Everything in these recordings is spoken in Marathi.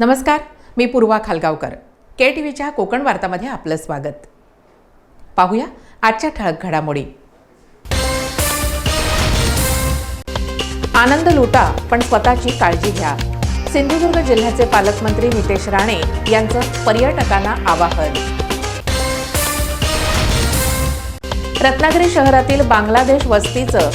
नमस्कार मी पूर्वा खालगावकर. के टी व्हीच्या कोकण वार्तामध्ये आपलं स्वागत. पाहूया आजच्या ठळक घडामोडी. आनंद लुटा पण स्वतःची काळजी घ्या. सिंधुदुर्ग जिल्ह्याचे पालकमंत्री नितेश राणे यांचं पर्यटकांना आवाहन. रत्नागिरी शहरातील बांगलादेश वस्तीचं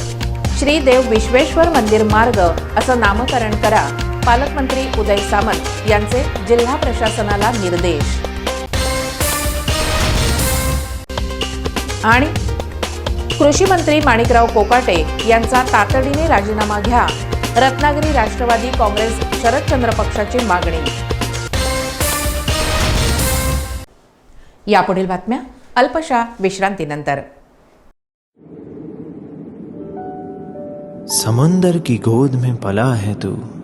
श्रीदेव विश्वेश्वर मंदिर मार्ग असं नामकरण करा. पालकमंत्री उदय सामंत यांचे जिल्हा प्रशासनाला निर्देश. आणि कृषी मंत्री माणिकराव कोकाटे यांचा तातडीने राजीनामा घ्या. रत्नागिरी राष्ट्रवादी काँग्रेस शरदचंद्र पक्षाची मागणी. यापुढील बातम्या अल्पशा विश्रांतीनंतर. समंदर की गोद में पला है तू.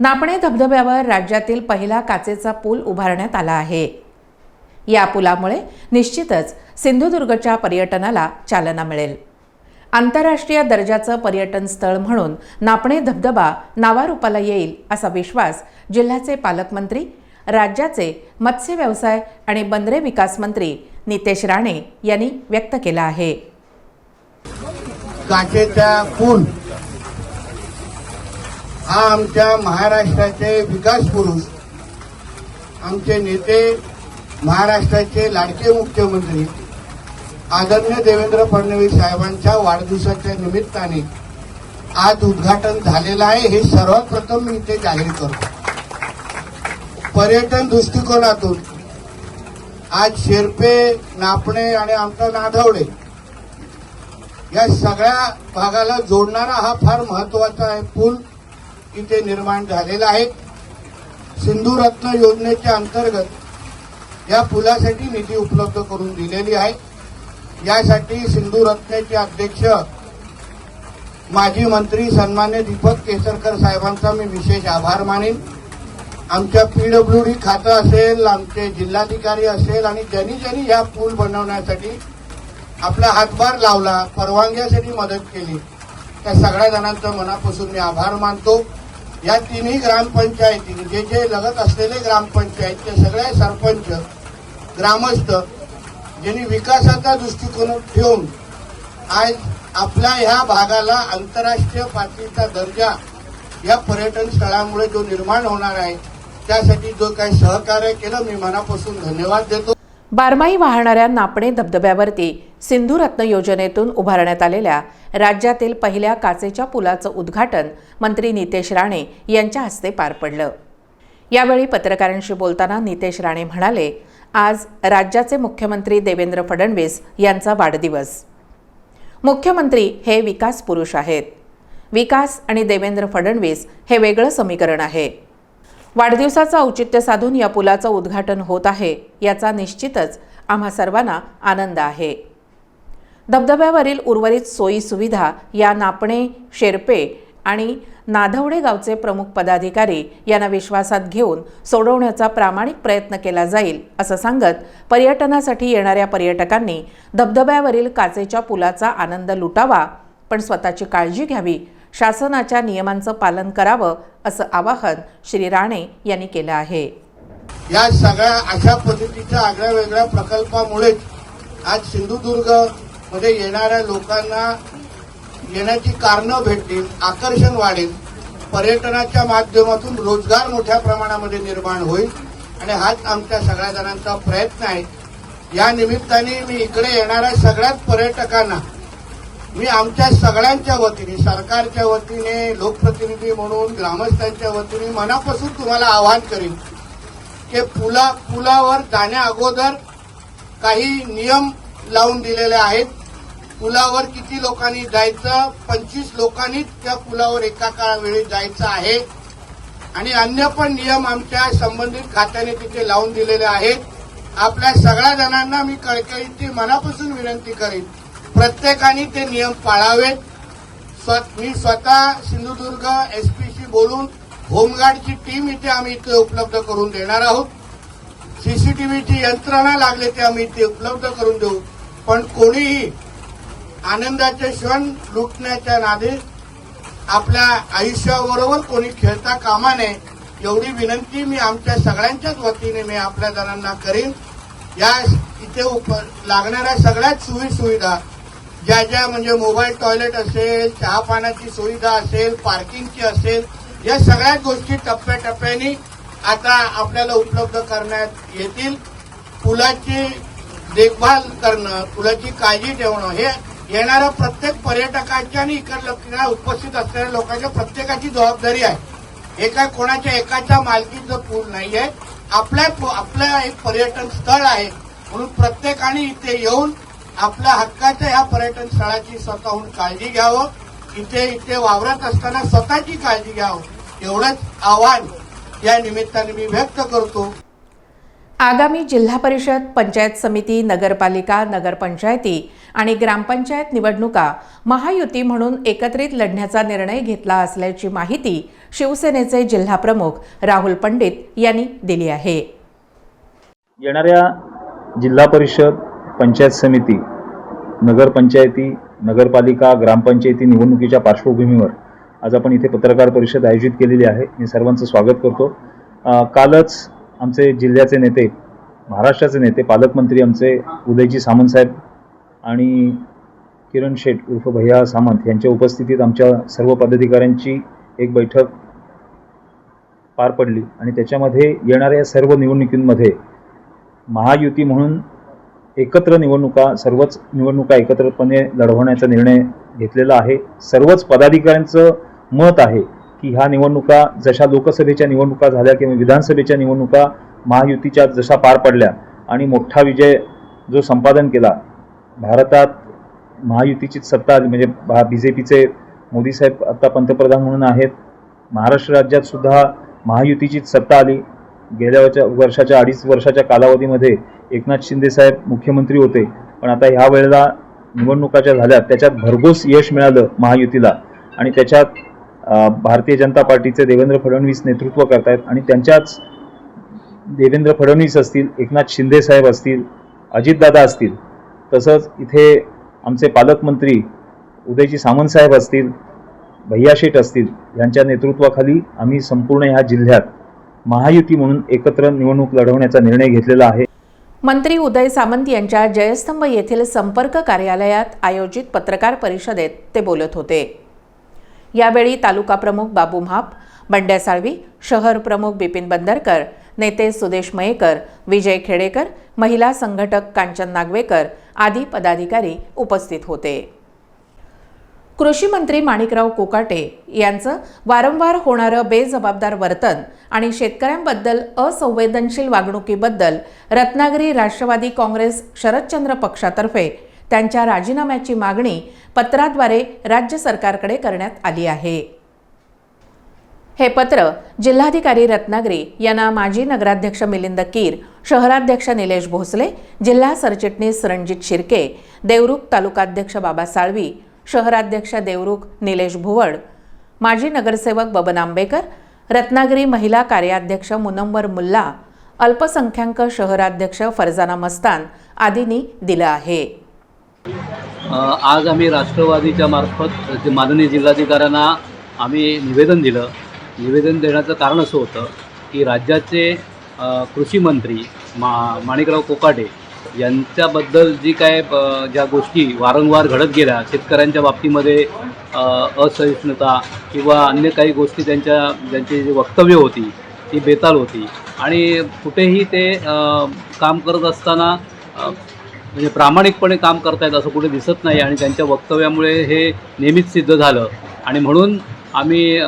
नापणे धबधब्यावर राज्यातील पहिला काचेचा पूल उभारण्यात आला आहे. या पुलामुळे निश्चितच सिंधुदुर्गच्या पर्यटनाला चालना मिळेल. आंतरराष्ट्रीय दर्जाचं पर्यटन स्थळ म्हणून नापणे धबधबा नावारूपाला येईल असा विश्वास जिल्ह्याचे पालकमंत्री राज्याचे मत्स्य व्यवसाय आणि बंदरे विकास मंत्री नितेश राणे यांनी व्यक्त केला आहे. काचेचा पूल हा आमच्या महाराष्ट्राचे विकास पुरुष आमचे नेते महाराष्ट्राचे लाडके मुख्यमंत्री आदरणीय देवेंद्र फडणवीस साहेबांच्या वाढदिवसाच्या निमित्ताने आज उद्घाटन झालेलं आहे. हे सर्वात प्रथम मी इथे जाहीर करतो. पर्यटन दृष्टिकोनातून आज शेरपे नापणे आणि आमचा नाधवडे या सगळ्या भागाला जोडणारा हा फार महत्त्वाचा आहे. पूल इथे निर्माण झालेला आहे. सिंधुरत्न योजनेच्या अंतर्गत या पुलासाठी निधी उपलब्ध करून दिलेली आहे. यासाठी सिंधुरत्नेचे अध्यक्ष माजी मंत्री सन्मान्य दीपक केसरकर साहेबांचा मी विशेष आभार मानेन. आमच्या पीडब्ल्यू डी खातं असेल आमचे जिल्हाधिकारी असेल आणि ज्यांनी ज्यांनी या पूल बनवण्यासाठी आपला हातभार लावला परवानग्यासाठी मदत केली त्या सगळ्या जणांचं मनापासून मी आभार मानतो. या तिन्ही ग्रामपंचायती जे जे लगत असलेले ग्रामपंचायत ते सगळे सरपंच ग्रामस्थ ज्यांनी विकासाचा दृष्टिकोन ठेवून आज आपल्या ह्या भागाला आंतरराष्ट्रीय पातळीचा दर्जा या पर्यटन स्थळामुळे जो निर्माण होणार आहे त्यासाठी जो काही सहकार्य केलं मी मनापासून धन्यवाद देतो. बारमाही वाहणाऱ्या नापणे धबधब्यावरती सिंधुरत्न योजनेतून उभारण्यात आलेल्या राज्यातील पहिल्या काचेच्या पुलाचं उद्घाटन मंत्री नितेश राणे यांच्या हस्ते पार पडलं. यावेळी पत्रकारांशी बोलताना नितेश राणे म्हणाले आज राज्याचे मुख्यमंत्री देवेंद्र फडणवीस यांचा वाढदिवस. मुख्यमंत्री हे विकास पुरुष आहेत. विकास आणि देवेंद्र फडणवीस हे वेगळं समीकरण आहे. वाढदिवसाचं औचित्य साधून या पुलाचं उद्घाटन होत आहे याचा निश्चितच आम्हा सर्वांना आनंद आहे. धबधब्यावरील उर्वरित सोयी सुविधा या नापणे शेरपे आणि नाधवडे गावचे प्रमुख पदाधिकारी यांना विश्वासात घेऊन सोडवण्याचा प्रामाणिक प्रयत्न केला जाईल असं सांगत पर्यटनासाठी येणाऱ्या पर्यटकांनी धबधब्यावरील काचेच्या पुलाचा आनंद लुटावा पण स्वतःची काळजी घ्यावी शासनाच्या नियमांचं पालन करावं असं आवाहन श्री राणे यांनी केलं आहे. या सगळ्या अशा पद्धतीच्या आगळ्या वेगळ्या प्रकल्पामुळेच आज सिंधुदुर्ग मध्ये येणाऱ्या लोकांना येण्याची कारणं भेटतील आकर्षण वाढेल पर्यटनाच्या माध्यमातून रोजगार मोठ्या प्रमाणामध्ये निर्माण होईल. आणि हाच आमच्या सगळ्या जणांचा प्रयत्न आहे. या निमित्ताने मी इकडे येणाऱ्या सगळ्याच पर्यटकांना मी आमच्या सगळ्यांच्या वतीने सरकारच्या वतीने लोकप्रतिनिधी म्हणून ग्रामस्थांच्या वतीने मनापासून तुम्हाला आवाहन करीन की पुला पुलावर जाण्या अगोदर काही नियम लावून दिलेले आहेत. पुलावर किती लोकांनी जायचं? पंचवीस लोकांनीच त्या पुलावर एका काळा वेळी जायचं आहे. आणि अन्य पण नियम आमच्या संबंधित खात्याने तिथे लावून दिलेले आहेत. आपल्या सगळ्या जणांना मी कळकळीची मनापासून विनंती करेन. प्रत्येकाने ते नियम पाळावेत. स्व- मी स्वतः सिंधुदुर्ग एसपीशी बोलून होमगार्डची टीम इथे आम्ही इथे उपलब्ध करून देणार आहोत. सीसीटीव्हीची यंत्रणा लागले ते आम्ही इथे उपलब्ध करून देऊ. पण कोणीही आनंदाचे क्षण लुटण्याच्या नादी आपल्या आयुष्याबरोबर कोणी खेळता कामा नये एवढी विनंती मी आमच्या सगळ्यांच्याच वतीने मी आपल्या जणांना करीन. या इथे उप लागणाऱ्या सगळ्याच सोयी सुविधा ज्या ज्या म्हणजे मोबाईल टॉयलेट असेल चहा पाण्याची सुविधा असेल पार्किंगची असेल या सगळ्याच गोष्टी टप्प्याटप्प्याने आता आपल्याला उपलब्ध करण्यात येतील. पुलाची देखभाल करणं पुलाची काळजी ठेवणं हे येणाऱ्या प्रत्येक पर्यटकाच्या आणि इकडल्या उपस्थित असलेल्या लोकांच्या प्रत्येकाची जबाबदारी आहे. हे काय कोणाच्या एकाच्या मालकीचं पूल नाहीये. आपल्या आपलं एक पर्यटन स्थळ आहे. म्हणून प्रत्येकाने इथे येऊन आपल्या हक्काच्या ह्या पर्यटन स्थळाची स्वतःहून काळजी घ्यावं. इथे इथे वावरत असताना स्वतःची काळजी घ्यावं. एवढंच आव्हान या निमित्ताने मी व्यक्त करतो. आगामी जिल्हा परिषद पंचायत समिती नगरपालिका नगरपंचायती आणि ग्रामपंचायत निवडणुका महायुती म्हणून एकत्रित लढण्याचा निर्णय घेतला असल्याची माहिती शिवसेनेचे जिल्हाप्रमुख राहुल पंडित यांनी दिली आहे. येणाऱ्या जिल्हा परिषद पंचायत समिती नगरपंचायती नगरपालिका ग्रामपंचायती निवडणुकीच्या पार्श्वभूमीवर आज आपण इथे पत्रकार परिषद आयोजित केलेली आहे. मी सर्वांचं स्वागत करतो. कालच आमचे जिल्ह्याचे नेते महाराष्ट्राचे नेते पालकमंत्री आमचे उदयजी सामंत साहेब आणि किरण शेठ उर्फ भैया सामंत यांच्या उपस्थितीत आमच्या सर्व पदाधिकाऱ्यांची एक बैठक पार पडली आणि त्याच्यामध्ये येणाऱ्या सर्व निवडणुकींमध्ये महायुती म्हणून एकत्र निवडणुका सर्वच निवडणुका एकत्रपणे लढवण्याचा निर्णय घेतलेला आहे. सर्वच पदाधिकाऱ्यांचं मत आहे की ह्या निवडणुका जशा लोकसभेच्या निवडणुका झाल्या किंवा विधानसभेच्या निवडणुका महायुतीच्या जशा पार पडल्या आणि मोठा विजय जो संपादन केला भारतात महायुतीचीच सत्ता आली म्हणजे भा बी जे पीचे मोदी साहेब आता पंतप्रधान म्हणून आहेत महाराष्ट्र राज्यात सुद्धा महायुतीचीच सत्ता आली. गेल्या वर्षाच्या अडीच वर्षाच्या कालावधीमध्ये एकनाथ शिंदे साहेब मुख्यमंत्री होते. पण आता ह्या वेळेला निवडणुका ज्या झाल्या त्याच्यात भरघोस यश मिळालं महायुतीला. आणि त्याच्यात भारतीय जनता पार्टीचे देवेंद्र फडणवीस नेतृत्व करतायत आणि त्यांच्याच देवेंद्र फडणवीस असतील एकनाथ शिंदे साहेब असतील अजितदादा असतील तसंच इथे आमचे पालकमंत्री उदयजी सामंतसाहेब असतील भैया शेठ असतील यांच्या नेतृत्वाखाली आम्ही संपूर्ण ह्या जिल्ह्यात महायुती म्हणून एकत्र निवडणूक लढवण्याचा निर्णय घेतलेला आहे. मंत्री उदय सामंत यांच्या जयस्तंभ येथील संपर्क कार्यालयात आयोजित पत्रकार परिषदेत ते बोलत होते. यावेळी तालुका प्रमुख बाबू म्हाप बंड्या साळवी शहर प्रमुख बिपिन बंदरकर नेते सुदेश मयेकर विजय खेडेकर महिला संघटक कांचन नागवेकर आदी पदाधिकारी उपस्थित होते. कृषी मंत्री माणिकराव कोकाटे यांचं वारंवार होणारं बेजबाबदार वर्तन आणि शेतकऱ्यांबद्दल असंवेदनशील वागणुकीबद्दल रत्नागिरी राष्ट्रवादी काँग्रेस शरदचंद्र पक्षातर्फे त्यांच्या राजीनाम्याची मागणी पत्राद्वारे राज्य सरकारकडे करण्यात आली आहे. हे पत्र जिल्हाधिकारी रत्नागिरी यांना माजी नगराध्यक्ष मिलिंद कीर शहराध्यक्ष निलेश भोसले जिल्हा सरचिटणीस रणजित शिर्के देवरुख तालुकाध्यक्ष बाबा साळवी शहराध्यक्ष देवरुख निलेश भुवड माजी नगरसेवक बबन आंबेकर रत्नागिरी महिला कार्याध्यक्ष मुनंवर मुल्ला अल्पसंख्याक शहराध्यक्ष फरजाना मस्तान आदींनी दिलं आहे. आज आम्ही राष्ट्रवादीच्या मार्फत जे माननीय जिल्हाधिकाऱ्यांना आम्ही निवेदन दिलं. निवेदन देण्याचं कारण असं होतं की राज्याचे कृषी मंत्री मा माणिकराव कोकाटे यांच्याबद्दल जी काय ज्या गोष्टी वारंवार घडत गेल्या शेतकऱ्यांच्या बाबतीमध्ये असहिष्णुता किंवा अन्य काही गोष्टी त्यांच्या ज्यांची जी वक्तव्य होती ती बेताल होती. आणि कुठेही ते काम करत असताना म्हणजे प्रामाणिकपणे काम करतायत असं कुठे दिसत नाही आणि त्यांच्या वक्तव्यामुळे हे नेहमीच सिद्ध झालं. आणि म्हणून आम्ही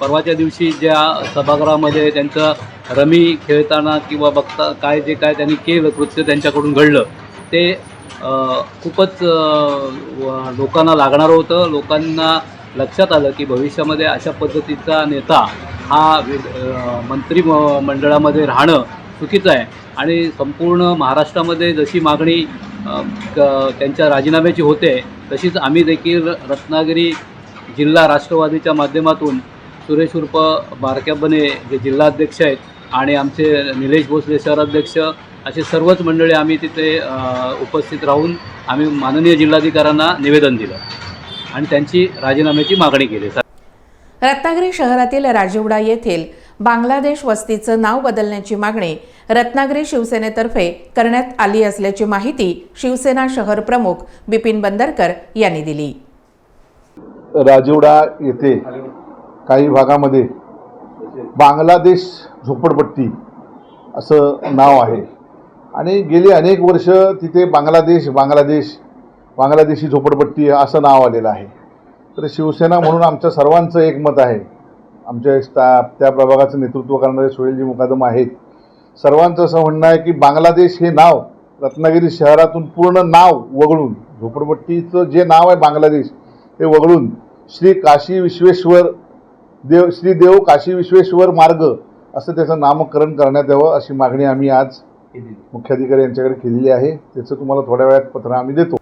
परवाच्या दिवशी ज्या सभागृहामध्ये त्यांचं रमी खेळताना किंवा बघता काय जे काय त्यांनी केलं कृत्य त्यांच्याकडून घडलं ते खूपच लोकांना लागणारं होतं. लोकांना लक्षात आलं की भविष्यामध्ये अशा पद्धतीचा नेता हा वि- मंत्री म- मंडळामध्ये राहणं चुकीचं आहे. आणि संपूर्ण महाराष्ट्रामध्ये जशी मागणी क- त्यांच्या राजीनाम्याची होते तशीच आम्ही देखील रत्नागिरी जिल्हा राष्ट्रवादीच्या माध्यमातून सुरेश उर्फ बारक्याबने जे जिल्हाध्यक्ष आहेत आणि आमचे निलेश भोसले शहराध्यक्ष असे सर्वच मंडळी आम्ही तिथे उपस्थित राहून आम्ही माननीय जिल्हाधिकाऱ्यांना निवेदन दिलं आणि त्यांची राजीनाम्याची मागणी केली. रत्नागिरी शहरातील राजेवडा येथील बांगलादेश वस्तीचं नाव बदलण्याची मागणी रत्नागिरी शिवसेनेतर्फे करण्यात आली असल्याची माहिती शिवसेना शहर प्रमुख बिपिन बंदरकर यांनी दिली. राजवडा येथे काही भागामध्ये बांगलादेश झोपडपट्टी असं नाव आहे. आणि गेली अनेक वर्ष तिथे बांगलादेश बांगलादेश बांगलादेशी झोपडपट्टी असं नाव आलेलं आहे. तर शिवसेना म्हणून आमच्या सर्वांचं एक मत आहे. आमच्या स्टा त्या प्रभागाचं नेतृत्व करणारे सुहेलजी मुकादम आहेत. सर्वांचं असं म्हणणं आहे की बांगलादेश हे नाव रत्नागिरी शहरातून पूर्ण नाव वगळून झोपडपट्टीचं जे नाव आहे बांगलादेश ते वगळून श्री काशी विश्वेश्वर देव श्री देव काशी विश्वेश्वर मार्ग असं त्याचं नामकरण करण्यात यावं अशी मागणी आम्ही आज मुख्याधिकारी यांच्याकडे केलेली आहे. त्याचं तुम्हाला थोड्या वेळात पत्र आम्ही देतो.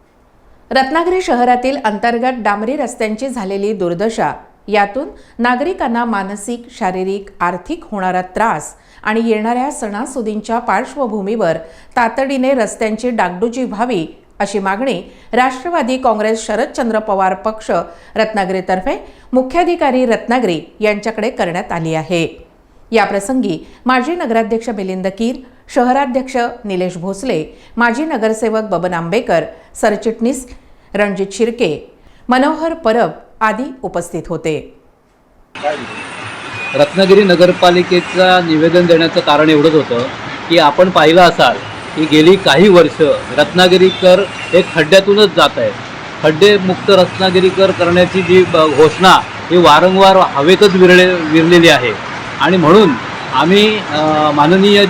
रत्नागिरी शहरातील अंतर्गत डांबरी रस्त्यांची झालेली दुर्दशा यातून नागरिकांना मानसिक शारीरिक आर्थिक होणारा त्रास आणि येणाऱ्या सणासुदींच्या पार्श्वभूमीवर तातडीने रस्त्यांची डागडुजी व्हावी अशी मागणी राष्ट्रवादी काँग्रेस शरदचंद्र पवार पक्ष रत्नागिरीतर्फे मुख्याधिकारी रत्नागिरी यांच्याकडे करण्यात आली आहे. याप्रसंगी माजी नगराध्यक्ष मिलिंद कीर शहराध्यक्ष निलेश भोसले माजी नगरसेवक बबन आंबेकर सरचिटणीस रणजित शिर्के मनोहर परब आदी उपस्थित होते. रत्नागिरी नगरपालिकेचा निवेदन देण्याचं कारण एवढंच होतं की आपण पाहिलं असाल की गेली काही वर्ष रत्नागिरीकर हे खड्ड्यातूनच जात आहेत. खड्डेमुक्त रत्नागिरीकर करण्याची जी ब- घोषणा ही वारंवार हवेतच विरळे विरलेली आहे. आणि म्हणून आम्ही माननीय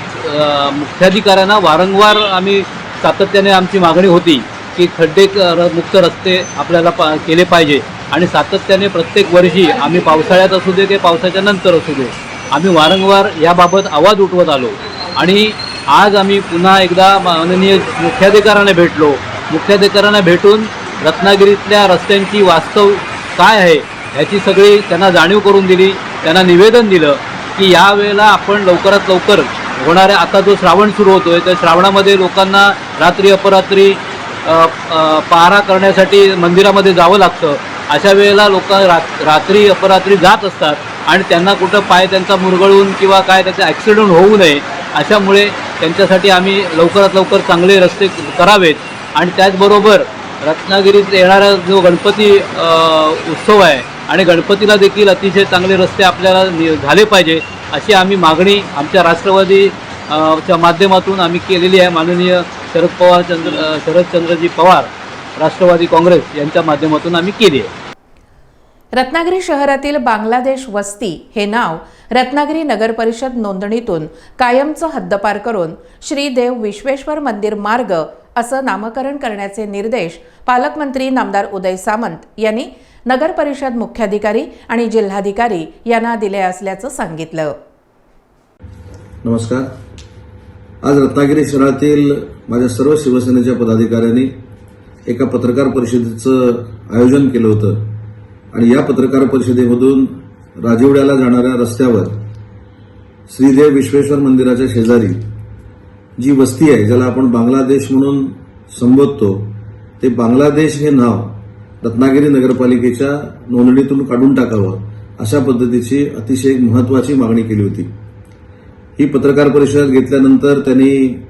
मुख्याधिकाऱ्यांना वारंवार आम्ही सातत्याने आमची मागणी होती की खड्डे मुक्त रस्ते आपल्याला पा केले पाहिजे. आणि सातत्याने प्रत्येक वर्षी आम्ही पावसाळ्यात असू दे ते पावसाच्या नंतर असू दे आम्ही वारंवार याबाबत आवाज उठवत आलो. आणि आज आम्ही पुन्हा एकदा माननीय मुख्याधिकाऱ्यांना भेटलो. मुख्याधिकाऱ्यांना भेटून रत्नागिरीतल्या रस्त्यांची वास्तव काय आहे ह्याची सगळी त्यांना जाणीव करून दिली त्यांना निवेदन दिलं की यावेळेला आपण लवकरात लवकर होणाऱ्या आता जो श्रावण सुरू होतो आहे त्या श्रावणामध्ये लोकांना रात्री अपरात्री अ, पहारा करण्यासाठी मंदिरामध्ये जावं लागतं. अशा वेळेला लोक रात रात्री अपरात्री जात असतात आणि त्यांना कुठं पाय त्यांचा मुरगळून किंवा काय त्याचा ॲक्सिडेंट होऊ नये अशामुळे त्यांच्यासाठी आम्ही लवकरात लवकर चांगले रस्ते करावेत. आणि त्याचबरोबर रत्नागिरीत येणारा जो गणपती उत्सव आहे आणि गणपतीला देखील अतिशय चांगले रस्ते आपल्याला नि- झाले पाहिजे अशी आम्ही मागणी आमच्या राष्ट्रवादी च्या माध्यमातून आम्ही केलेली आहे. माननीय शरद पवार चंद्र शरदचंद्रजी पवार राष्ट्रवादी काँग्रेस यांच्या माध्यमातून आम्ही केली आहे. रत्नागिरी शहरातील बांगलादेश वस्ती हे नाव रत्नागिरी नगर परिषद नोंदणीतून कायमचं हद्दपार करून श्री देव विश्वेश्वर मंदिर मार्ग असं नामकरण करण्याचे निर्देश पालकमंत्री नामदार उदय सामंत यांनी नगर परिषद मुख्याधिकारी आणि जिल्हाधिकारी यांना दिले असल्याचं सांगितलं. नमस्कार. आज रत्नागिरी शहरातील माझ्या सर्व शिवसेनेच्या पदाधिकाऱ्यांनी एका पत्रकार परिषदेचं आयोजन केलं होतं. आणि या पत्रकार परिषदेमधून राजवड्याला जाणाऱ्या रस्त्यावर श्रीदेव विश्वेश्वर मंदिराच्या शेजारी जी वस्ती आहे ज्याला आपण बांगलादेश म्हणून संबोधतो ते बांगलादेश हे नाव रत्नागिरी नगरपालिकेच्या नोंदणीतून काढून टाकावं अशा पद्धतीची अतिशय एक महत्वाची मागणी केली होती. ही पत्रकार परिषद घेतल्यानंतर त्यांनी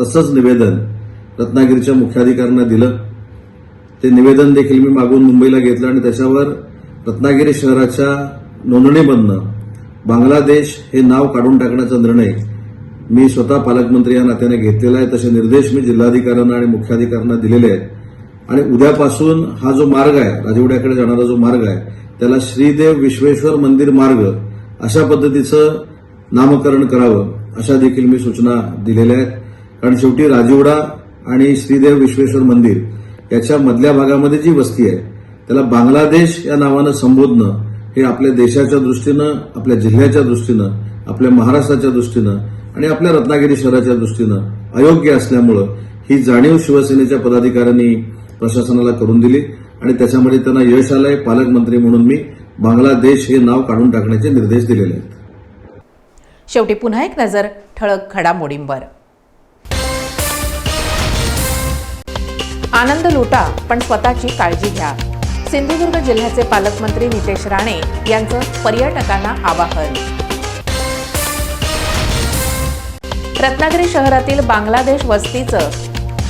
तसंच निवेदन रत्नागिरीच्या मुख्याधिकाऱ्यांना दिलं. ते निवेदन देखील मी मागून मुंबईला घेतलं आणि त्याच्यावर रत्नागिरी शहराच्या नोंदणीमधनं बांगलादेश हे नाव काढून टाकण्याचा निर्णय मी स्वतः पालकमंत्री या नात्याने घेतलेला आहे. तसे निर्देश मी जिल्हाधिकाऱ्यांना आणि मुख्याधिकाऱ्यांना दिलेले आहेत. आणि उद्यापासून हा जो मार्ग आहे राजवड्याकडे जाणारा जो मार्ग आहे त्याला श्रीदेव विश्वेश्वर मंदिर मार्ग अशा पद्धतीचं नामकरण करावं अशा देखील मी सूचना दिलेल्या आहेत. कारण शेवटी राजवडा आणि श्रीदेव विश्वेश्वर मंदिर याच्या मधल्या भागामध्ये जी वस्ती आहे त्याला बांगलादेश या नावानं संबोधणं हे आपल्या देशाच्या दृष्टीनं आपल्या जिल्ह्याच्या दृष्टीनं आपल्या महाराष्ट्राच्या दृष्टीनं आणि आपल्या रत्नागिरी शहराच्या दृष्टीनं अयोग्य असल्यामुळं ही जाणीव शिवसेनेच्या पदाधिकाऱ्यांनी प्रशासनाला करून दिली आणि त्याच्यामध्ये त्यांना यश आलंय पालकमंत्री म्हणून मी बांगलादेश हे नाव काढून टाकण्याचे निर्देश दिलेले आहेत. शेवटी पुन्हा एक नजर ठळक घडामोडींवर. आनंद लुटा पण स्वतःची काळजी घ्या. सिंधुदुर्ग जिल्ह्याचे पालकमंत्री नितेश राणे यांचं पर्यटकांना आवाहन. रत्नागिरी शहरातील बांगलादेश वस्तीचं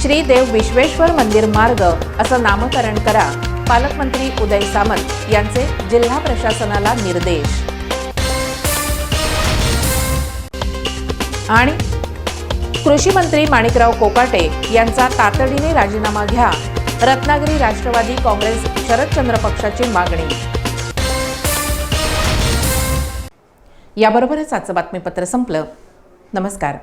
श्रीदेव विश्वेश्वर मंदिर मार्ग असं नामकरण करा पालकमंत्री उदय सामंत यांचे जिल्हा प्रशासनाला निर्देश. आणि कृषी मंत्री माणिकराव कोकाटे यांचा तातडीने राजीनामा घ्या. रत्नागिरी राष्ट्रवादी काँग्रेस शरदचंद्र पक्षाची मागणी. याबरोबरच आजचं बातमीपत्र संपलं. नमस्कार.